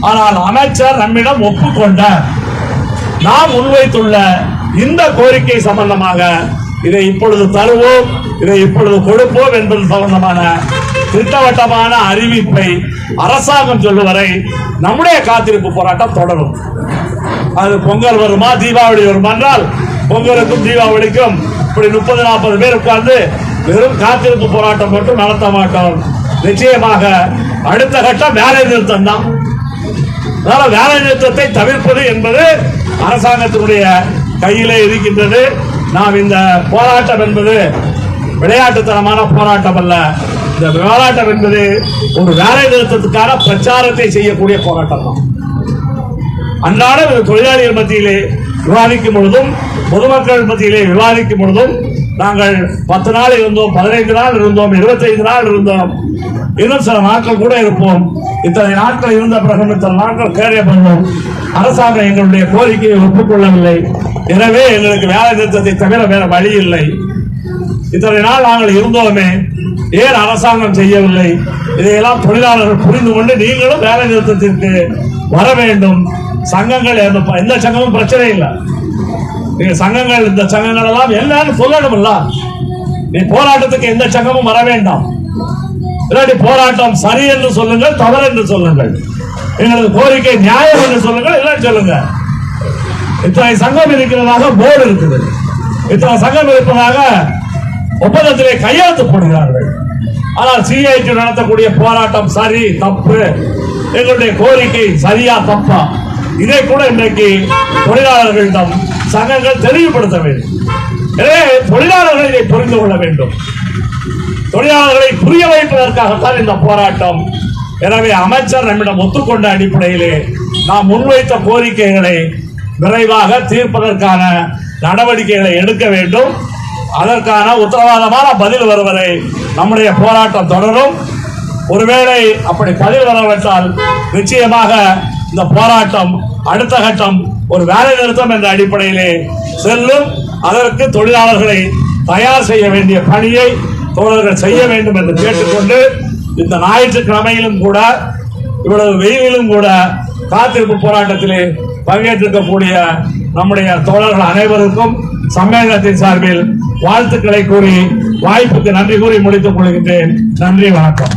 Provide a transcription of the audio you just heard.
ஆனால் அமைச்சர் நம்மிடம் ஒப்புக்கொண்டார். நாம் முன்வைத்துள்ள இந்த கோரிக்கை சம்பந்தமாக இதை இப்பொழுது தருவோம் இதை இப்பொழுது கொடுப்போம் என்பது சம்பந்தமான திட்டவட்டமான அறிவிப்பை அரசாங்கம் சொல்லுவரை நம்முடைய காத்திருப்பு போராட்டம் தொடரும். அது பொங்கல் வருமா தீபாவளி வருமா என்றால் பொங்கலுக்கும் தீபாவளிக்கும் இப்படி முப்பது நாற்பது பேர் உட்கார்ந்து வெறும் காத்திருப்பு போராட்டம் மட்டும் நடத்த மாட்டோம். நிச்சயமாக அடுத்த கட்டம் வேலை நிறுத்தம் தான் அதனால வேலை நிறுத்தத்தை தவிர்ப்பது என்பது அரசாங்கத்தினுடைய கையிலே இருக்கின்றது. நாம் இந்த போராட்டம் என்பது விளையாட்டுத்தனமான போராட்டம் அல்ல. இந்த போராட்டம் என்பது ஒரு வேலை நிறுத்தத்துக்கான பிரச்சாரத்தை செய்யக்கூடிய போராட்டம் தான். அன்றாடம் தொழிலாளிகள் மத்தியிலே விவாதிக்கும் பொழுதும் பொதுமக்கள் மத்தியிலே விவாதிக்கும் பொழுதும் நாங்கள் பத்து நாள் இருந்தோம் பதினைந்து நாள் இருந்தோம் இருபத்தைந்து நாள் இருந்தோம். இன்னும் சில நாட்கள் கூட இருப்போம். இத்தனை நாட்கள் இருந்த பிறகு இத்தனை நாட்கள் கேரிய பண்ணோம் அரசாங்கம் எங்களுடைய கோரிக்கையை ஒப்புக்கொள்ளவில்லை. எனவே எங்களுக்கு வேலை நிறுத்தத்தை தவிர வேற வழி இல்லை. இத்தனை நாள் நாங்கள் இருந்தோமே ஏன் அரசாங்கம் செய்யவில்லை? இதையெல்லாம் தொழிலாளர்கள் புரிந்து கொண்டு நீங்களும் வேலை நிறுத்தத்திற்கு வர வேண்டும். சங்கங்கள் எந்த எந்த சங்கமும் பிரச்சனை இல்லை. நீங்க சங்கங்கள் இந்த சங்கங்கள் எல்லாம் எல்லாரும் சொல்லணும்ல நீ போராட்டத்துக்கு எந்த சங்கமும் வர வேண்டாம். இல்லாட்டி போராட்டம் சரி என்று சொல்லுங்கள் தவறு என்று சொல்லுங்கள். எங்களது கோரிக்கை நியாயம் என்று சொல்லுங்கள் எல்லாம் சொல்லுங்க. இத்தனை சங்கம் இருக்கிறதாக போர்டு இருக்குது. இத்தனை சங்கம் இருப்பதாக ஒப்பந்தத்திலே கையெழுத்து போடுகிறார்கள் ஆனால் சிஐடி நடத்தக்கூடிய போராட்டம் சரி தப்பு. எங்களுடைய கோரிக்கை சரியா தப்பா? இதை கூட இன்றைக்கு தொழிலாளர்களிடம் சங்கங்கள் தெளிவுபடுத்த வேண்டும். எனவே தொழிலாளர்கள் இதை புரிந்து கொள்ள வேண்டும். தொழிலாளர்களை புரிய வைப்பதற்காகத்தான் இந்த போராட்டம். எனவே அமைச்சர் நம்மிடம் ஒத்துக்கொண்ட அடிப்படையிலே நாம் முன்வைத்த கோரிக்கைகளை விரைவாக தீர்ப்பதற்கான நடவடிக்கைகளை எடுக்க வேண்டும். அதற்கான உத்தரவாதமான பதில் வருவதை நம்முடைய போராட்டம் தொடரும். ஒருவேளை அப்படி பதில் வரவிட்டால் நிச்சயமாக இந்த போராட்டம் அடுத்த கட்டம் ஒரு வேலை நிறுத்தம் என்ற அடிப்படையிலே செல்லும். அதற்கு தொழிலாளர்களை தயார் செய்ய வேண்டிய பணியை தோழர்கள் செய்ய வேண்டும் என்று கேட்டுக்கொண்டு இந்த ஞாயிற்றுக்கிழமையிலும் கூட இவ்வளவு வெயிலிலும் கூட காத்திருப்பு போராட்டத்திலே பங்கேற்றிருக்கக்கூடிய நம்முடைய தோழர்கள் அனைவருக்கும் சம்மேளனத்தின் சார்பில் வாழ்த்துக்களை கூறி வாய்ப்புக்கு நன்றி கூறி முடித்துக் கொள்கின்றேன். நன்றி வணக்கம்.